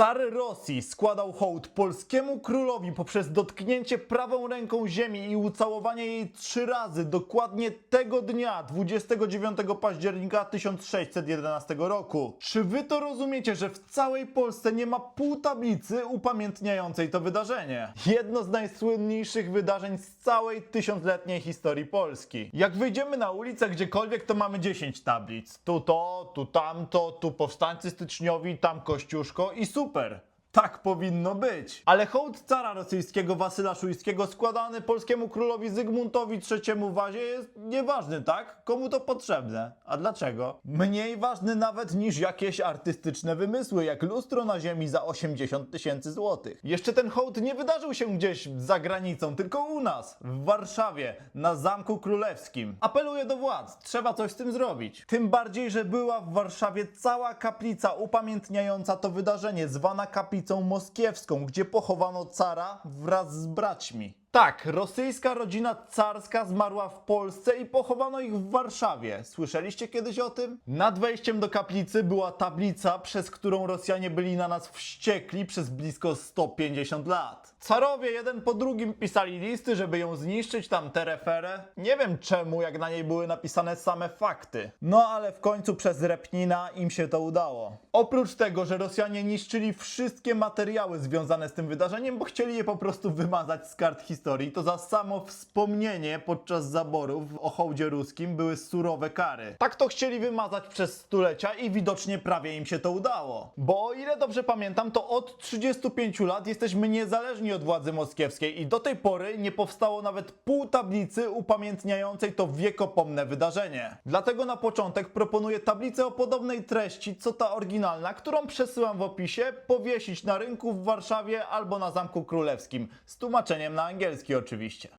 Car Rosji składał hołd polskiemu królowi poprzez dotknięcie prawą ręką ziemi i ucałowanie jej trzy razy, dokładnie tego dnia, 29 października 1611 roku. Czy wy to rozumiecie, że w całej Polsce nie ma pół tablicy upamiętniającej to wydarzenie? Jedno z najsłynniejszych wydarzeń z całej tysiącletniej historii Polski. Jak wyjdziemy na ulicę gdziekolwiek, to mamy 10 tablic. Tu to, tu tamto, tu powstańcy styczniowi, tam kościuszko i super. super. Tak powinno być. Ale hołd cara rosyjskiego Wasyla Szujskiego składany polskiemu królowi Zygmuntowi III Wazie jest nieważny, tak? Komu to potrzebne? A dlaczego? Mniej ważny nawet niż jakieś artystyczne wymysły, jak lustro na ziemi za 80 tysięcy złotych. Jeszcze ten hołd nie wydarzył się gdzieś za granicą, tylko u nas, w Warszawie, na Zamku Królewskim. Apeluję do władz, trzeba coś z tym zrobić. Tym bardziej, że była w Warszawie cała kaplica upamiętniająca to wydarzenie, zwana kaplicą moskiewską, gdzie pochowano cara wraz z braćmi. Tak, rosyjska rodzina carska zmarła w Polsce i pochowano ich w Warszawie. Słyszeliście kiedyś o tym? Nad wejściem do kaplicy była tablica, przez którą Rosjanie byli na nas wściekli przez blisko 150 lat. Carowie jeden po drugim pisali listy, żeby ją zniszczyć, tam tereferę. Nie wiem czemu, jak na niej były napisane same fakty. No ale w końcu przez Repnina im się to udało. Oprócz tego, że Rosjanie niszczyli wszystkie materiały związane z tym wydarzeniem, bo chcieli je po prostu wymazać z kart historii, to za samo wspomnienie podczas zaborów o hołdzie ruskim były surowe kary. Tak to chcieli wymazać przez stulecia i widocznie prawie im się to udało. Bo o ile dobrze pamiętam, to od 35 lat jesteśmy niezależni od władzy moskiewskiej i do tej pory nie powstało nawet pół tablicy upamiętniającej to wiekopomne wydarzenie. Dlatego na początek proponuję tablicę o podobnej treści co ta oryginalna, którą przesyłam w opisie, powiesić na rynku w Warszawie albo na Zamku Królewskim, z tłumaczeniem na angielski oczywiście.